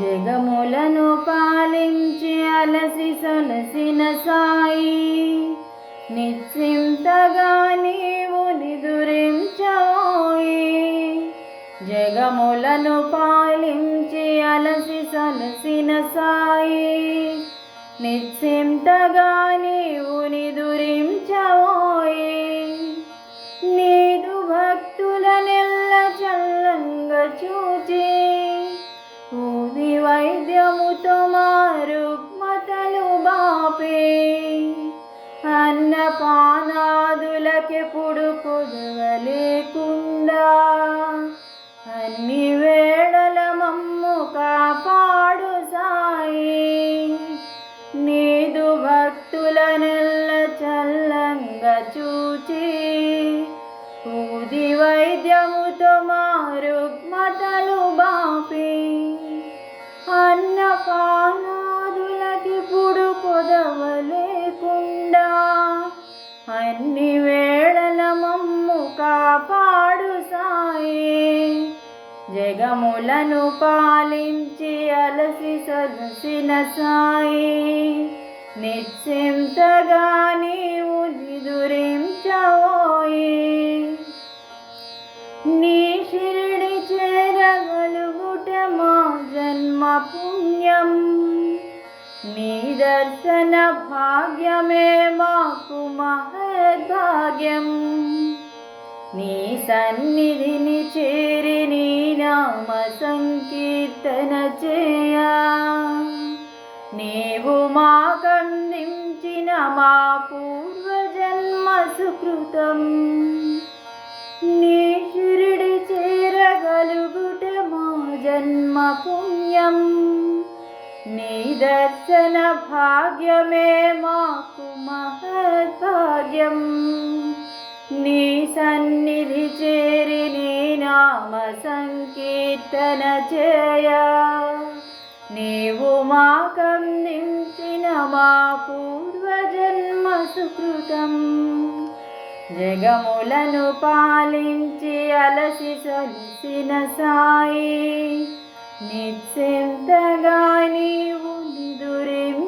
జగములను పాలించి అలసి సొలసిన సాయి నిశ్చింతగా నీవు నిదురించోయి. జగములను పాలించి అలసి సొలసిన సాయి నిశ్చింతగా చల్లంగా ఊది వైద్యముతో మారుక్మతలు బాపే. అన్నపానాదులకెప్పుడు కుదవలేకుండా అన్ని వేళల మమ్ము కాపాడు సాయి. నీదు భక్తుల నెల్ల చల్లంగా చూచి ఊది వైద్యముతో మారుగ్మతలు బాపి. అన్నపానాదులకి పుడు కొదవలేకుండా అన్ని వేళల మమ్ము కాపాడు సాయి. జగములను పాలించి అలసి సదసిన సాయి. నిశ్చింతగా దర్శన భాగ్యమే మాకు మహద్భాగ్యం నీ సన్నిధిని చేరి నీ నామ సంకీర్తన చేయా। నీవు మాకందించిన మా పూర్వజన్మ సుకృతం। నీ షిరిడి చేరగలుగుట మా జన్మ పుణ్యం। నీ దర్శన భాగ్యమే మాకు మహద్భాగ్యం. నీ సన్నిధి చేరి నీ నామ సంకీర్తన చేయ. నీవు మాకం నించిన మా పూర్వజన్మ సుకృతం. జగములను పాలించి అలసి సొలిసిన సాయి. నిశ్చింతగా నీవు నిదురించోయి